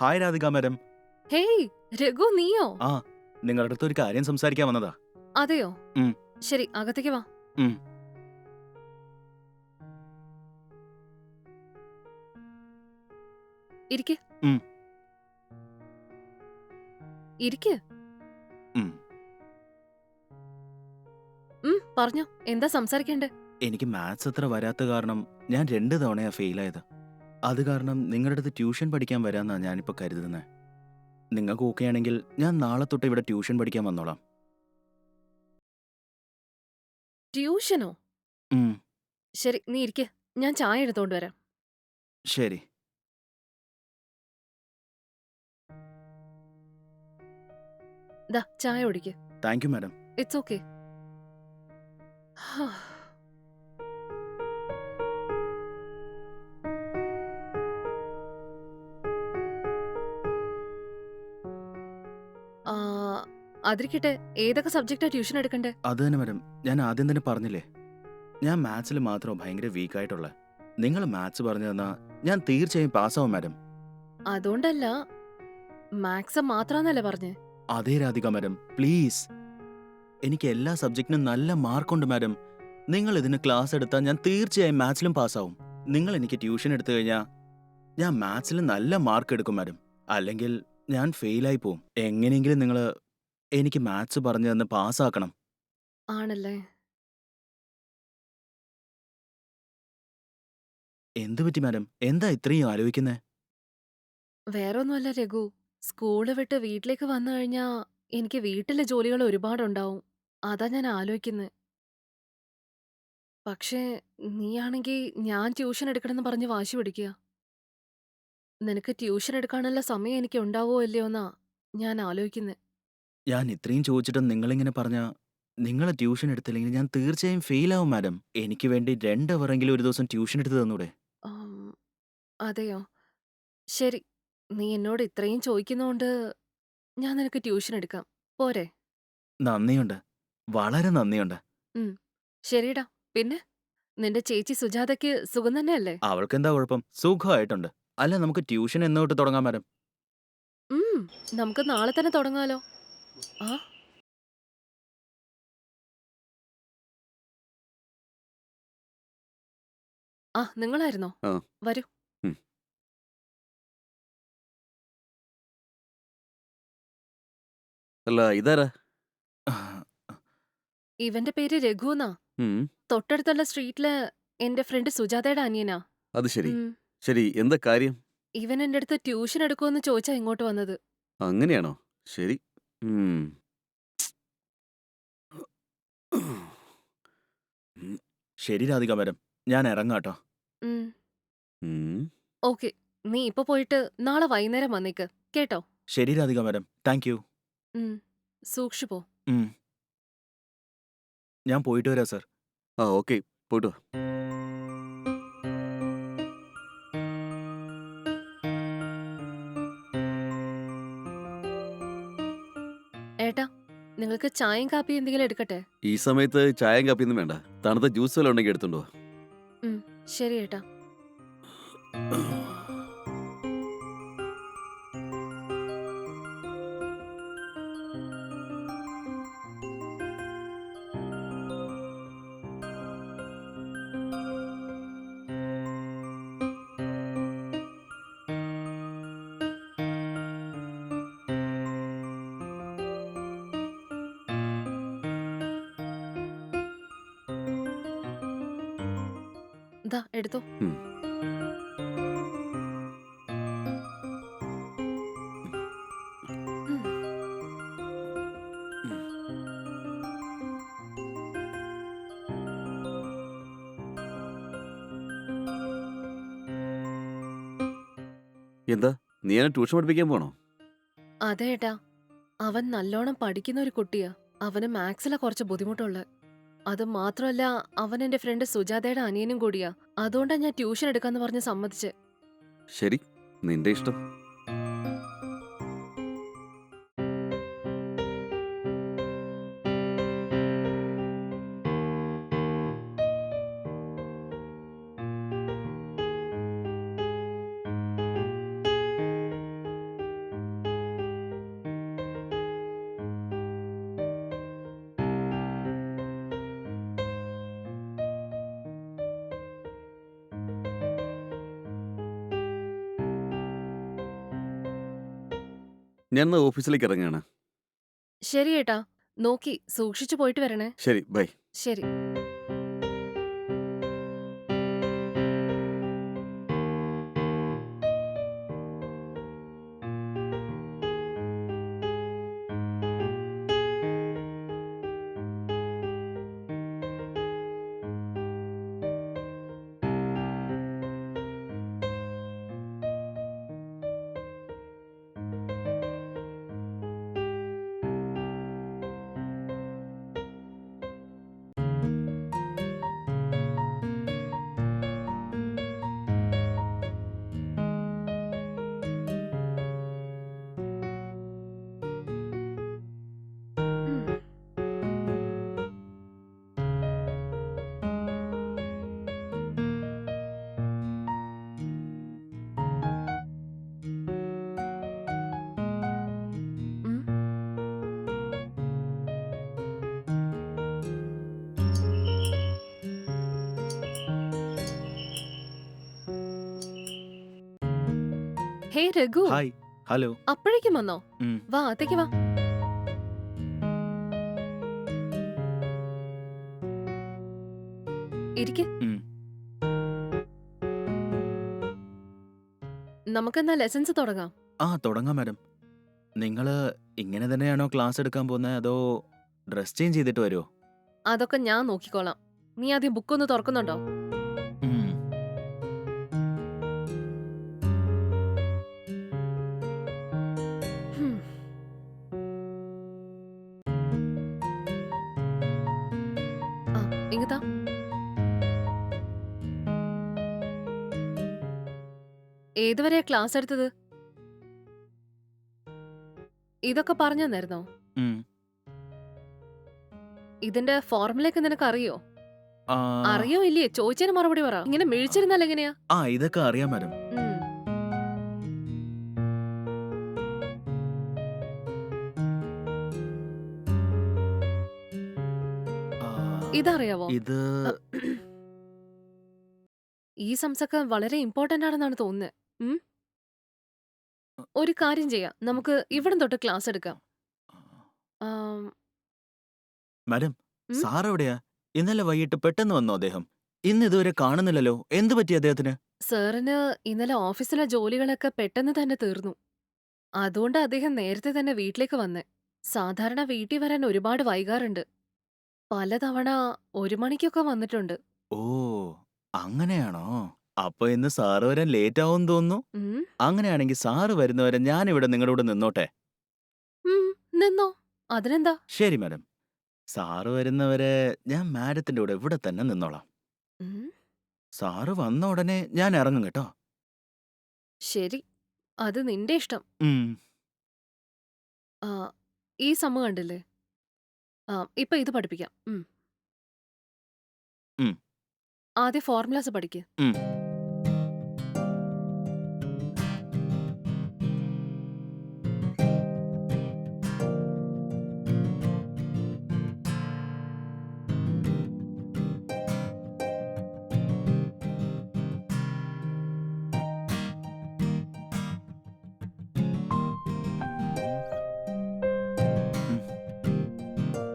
Hi Radhika madam hey Raghu നീയോ? ആ നിങ്ങളുടെ അടുത്ത് ഒരു കാര്യം സംസാരിക്കാൻ വന്നതാ. അതെയോ? ഉം. ശരി അകത്തേക്ക് വാ. ഉം. ഇരിക്ക്. ഉം. ഇരിക്ക്. ഉം. ഉം പറഞ്ഞോ. എന്താ സംസാരിക്കണ്ടേ? എനിക്ക് മാത്സ് അത്ര വരാത്ത കാരണം ഞാൻ രണ്ട് തവണയാ ഫെയിലായത്. അത് കാരണം നിങ്ങളുടെ അടുത്ത് ട്യൂഷൻ പഠിക്കാൻ വരാമെന്നാണ് ഞാനിപ്പോൾ കരുതുന്നത് നിങ്ങൾക്ക് ഓക്കെ ആണെങ്കിൽ ഞാൻ നാളെ തൊട്ട് ഇവിടെ ട്യൂഷൻ പഠിക്കാൻ വന്നോളാം. ട്യൂഷനോ? ഉം, ശരി നീ ഇരിക്ക. ഞാൻ ചായ എടുത്തോണ്ട് വരാം. ശരി. ദാ ചായ ഒടിക്ക് thank you madam. It's okay അതിരിക്കട്ടെ ഏതൊക്കെ സബ്ജക്റ്റാ ട്യൂഷൻ എടുക്കണ്ടേ? അത് തന്നെ മാഡം ഞാൻ ആദ്യം തന്നെ പറഞ്ഞില്ലേ? ഞാൻ മാത്സിൽ മാത്രം ഭയങ്കര വീക്കായിട്ടുള്ള നിങ്ങൾ മാത്സ് പറഞ്ഞു തന്നാ ഞാൻ തീർച്ചയായും പാസ്സാവും മാഡം അതുകൊണ്ടല്ല മാത്സ് മാത്രാന്നല്ലേ പറഞ്ഞേ? അതേ രാധിക മാഡം പ്ലീസ് എനിക്ക് എല്ലാ സബ്ജക്റ്റിനും നല്ല മാർക്കുണ്ട് മാഡം നിങ്ങൾ ഇതിന് ക്ലാസ് എടുത്താൽ ഞാൻ തീർച്ചയായും മാത്സിലും പാസ്സാവും നിങ്ങൾ എനിക്ക് ട്യൂഷൻ എടുത്തു കഴിഞ്ഞാൽ ഞാൻ മാത്സിൽ നല്ല മാർക്ക് എടുക്കും മാഡം അല്ലെങ്കിൽ ഞാൻ ഫെയിലായി പോവും. എങ്ങനെയെങ്കിലും നിങ്ങൾ എനിക്ക് മാത്സ് പറഞ്ഞു തന്ന് പാസ്സാക്കണം. ആണല്ലേ? എന്തു പറ്റി മാഡം? എന്താ ഇത്രയും ആലോചിക്കുന്നേ? വേറൊന്നുമല്ല രഘു. സ്കൂൾ വിട്ട് വീട്ടിലേക്ക് വന്നു കഴിഞ്ഞാ എനിക്ക് വീട്ടിലെ ജോലികൾ ഒരുപാടുണ്ടാവും. അതാ ഞാൻ ആലോചിക്കുന്നത് പക്ഷേ നീയാണെങ്കിൽ ഞാൻ ട്യൂഷൻ എടുക്കണമെന്ന് പറഞ്ഞ് വാശി പിടിക്കുക. നിനക്ക് ട്യൂഷൻ എടുക്കാനുള്ള സമയം എനിക്ക് ഉണ്ടാവോ ഇല്ലയോന്നാ ഞാൻ ആലോചിക്കുന്നത് ഞാൻ ഇത്രയും ചോദിച്ചിട്ടും നിങ്ങളിങ്ങനെ പറഞ്ഞാൽ നിങ്ങളെ ട്യൂഷൻ എടുത്തില്ലെങ്കിൽ ഞാൻ തീർച്ചയായും ഫെയിൽ ആവും മാഡം. എനിക്ക് വേണ്ടി രണ്ട് അവറെങ്കിലും ഒരു ദിവസം ട്യൂഷൻ എടുത്ത് തന്നൂടെ? അതെയോ? ശരി. നീ എന്നോട് ഇത്രയും ചോദിക്കുന്നോണ്ട് ഞാൻ നിനക്ക് ട്യൂഷൻ എടുക്കാം. പോരെ. നന്ദിയുണ്ട്. വളരെ നന്ദിയുണ്ട്. ശരിടാ പിന്നെ? നിന്റെ ചേച്ചി സുജാതയ്ക്ക് സുഖം തന്നെയല്ലേ? അവൾക്ക് എന്താ കുഴപ്പം? സുഖമായിട്ടുണ്ട്. അല്ല നമുക്ക് ട്യൂഷൻ എന്നോട്ട് തുടങ്ങാം മാഡം. ഉം, നമുക്ക് നാളെ തന്നെ തുടങ്ങാലോ. ആ? ആ നിങ്ങളായിരുന്നോ? ആ. വരൂ. അല്ല ഇതാരാ? ഇവന്റെ പേര് രഘു എന്നാ. ഉം, തൊട്ടടുത്തുള്ള സ്ട്രീറ്റിൽ എന്റെ ഫ്രണ്ട് സുജാതയുടെ അനിയനാ. അത് ശരി. ഉം, ശരി എന്താ കാര്യം? ഇവൻ എന്റെ അടുത്ത് ട്യൂഷൻ എടുക്കുമെന്ന് ചോദിച്ചാ ഇങ്ങോട്ട് വന്നത്. അങ്ങനെയാണോ? ശരി. ഉം. ശരി രാധിക വരം ഞാൻ ഇറങ്ങാട്ടോ. ഉം, ഉം. ഓക്കെ. നീ ഇപ്പൊ പോയിട്ട് നാളെ വൈകുന്നേരം വന്നേക്ക്. കേട്ടോ? ശരി രാധിക വരം താങ്ക് യു. ഉം, സൂക്ഷിച്ചു പോ. ഉം. ഞാൻ പോയിട്ട് വരാം സർ. ആ ഓക്കെ. പോയിട്ട് വാ. നിങ്ങൾക്ക് ചായയും കാപ്പിയും എന്തെങ്കിലും എടുക്കട്ടെ? ഈ സമയത്ത് ചായയും കാപ്പിയൊന്നും വേണ്ട. തണുത്ത ജ്യൂസ് വല്ലതും ഉണ്ടെങ്കിൽ എടുത്തുണ്ടോ ശരി ഏട്ടാ. ദാ എടുത്തോ. എന്താ? നീ എന്നെ ട്യൂഷൻ പഠിപ്പിക്കാൻ പോണോ? അതെ ഏട്ടാ. അവൻ നല്ലോണം പഠിക്കുന്ന ഒരു കുട്ടിയാ. അവന് മാത്സിലാ കുറച്ച് ബുദ്ധിമുട്ടുള്ളത് അത് മാത്രമല്ല അവൻ എന്റെ ഫ്രണ്ട് സുജാതയുടെ അനിയനും കൂടിയാ. അതുകൊണ്ടാ ഞാൻ ട്യൂഷൻ എടുക്കാന്ന് പറഞ്ഞ് സമ്മതിച്ച്. ശരി നിന്റെ ഇഷ്ടം. ഞാൻ ഓഫീസിലേക്ക് ഇറങ്ങുകയാണ് ശരി ഏട്ടാ നോക്കി സൂക്ഷിച്ചു പോയിട്ട് വരണേ. ശരി ബൈ. ശരി. ഹേ രഘു. ഹായ്. ഹലോ. അപ്പോഴേക്കും വന്നോ? ഉം. വാ അത്തേക്ക് വാ. ഇരിക്ക്. ഉം. നമുക്കെന്നാ ലെസൺസ് തുടങ്ങാം? ആ തുടങ്ങാം മാഡം നിങ്ങൾ ഇങ്ങനെ തന്നെയാണോ ക്ലാസ് എടുക്കാൻ പോകുന്നത് അതോ ഡ്രസ് ചേഞ്ച് ചെയ്തിട്ട് വരുമോ അതൊക്കെ ഞാൻ നോക്കിക്കോളാം. നീ ആദ്യം ബുക്ക് ഒന്ന് തുറക്കുന്നുണ്ടോ? ഏതുവരെയാ ക്ലാസ് എടുത്തത്? ഇതൊക്കെ പറഞ്ഞു തന്നായിരുന്നോ ഇതിന്റെ ഫോർമുലയൊക്കെ നിനക്ക് അറിയോ? അറിയോ ഇല്ലേ ചോദിച്ചതിന് മറുപടി പറ. ഇങ്ങനെ മിഴിച്ചിരുന്നാൽ എങ്ങനെയാ? ആ ഇതൊക്കെ അറിയാം മാഡം. ഉം. ആ, ഇതറിയാവോ? ഇത് ഈ സംസൊക്കെ വളരെ ഇമ്പോർട്ടന്റ് ആണെന്നാണ് തോന്നുന്നത് ഉം? ഒരു കാര്യം ചെയ്യാം. നമുക്ക് ഇവിടം തൊട്ട് ക്ലാസ് എടുക്കാം. ആം, മാഡം ഉം? സാർ എവിടെയാ ഇന്നലെ വൈകിട്ട് പെട്ടെന്ന് വന്നോ അദ്ദേഹം? ഇന്ന് ഇതുവരെ കാണുന്നില്ലല്ലോ. എന്ത് പറ്റി അദ്ദേഹത്തിന്? സാറിന് ഇന്നലെ ഓഫീസിലെ ജോലികളൊക്കെ പെട്ടെന്ന് തന്നെ തീർന്നു. അതുകൊണ്ട് അദ്ദേഹം നേരത്തെ തന്നെ വീട്ടിലേക്ക് വന്നേ. സാധാരണ വീട്ടിൽ വരാൻ ഒരുപാട് വൈകാറുണ്ട്. പലതവണ ഒരു മണിക്കൊക്കെ വന്നിട്ടുണ്ട്. ഓ അങ്ങനെയാണോ? അപ്പൊ ഇന്ന് സാറ് വരാൻ ലേറ്റ് ആവും തോന്നുന്നു. ഉം, അങ്ങനെയാണെങ്കിൽ സാറ് വരുന്നവരെ ഞാൻ ഇവിടെ നിങ്ങളുടെ കൂടെ നിന്നോട്ടെ. ഉം, നിന്നോ? അതിനെന്താ? ശരി മാഡം. സാറ് വരുന്നവരെ ഞാൻ മാഡത്തിന്റെ കൂടെ ഇവിടെ തന്നെ നിന്നോളാം. ഉം, സാറ് വന്ന ഉടനെ ഞാൻ ഇറങ്ങും കേട്ടോ. ശരി. അത് നിന്റെ ഇഷ്ടം. ഉം. ആ, ഈ സമ്മ കണ്ടില്ലേ? ആ ഇപ്പൊ ഇത് പഠിപ്പിക്കാം. ഉം. ഉം. ആദ്യം ഫോർമുലാസ് പഠിക്ക്. ഉം.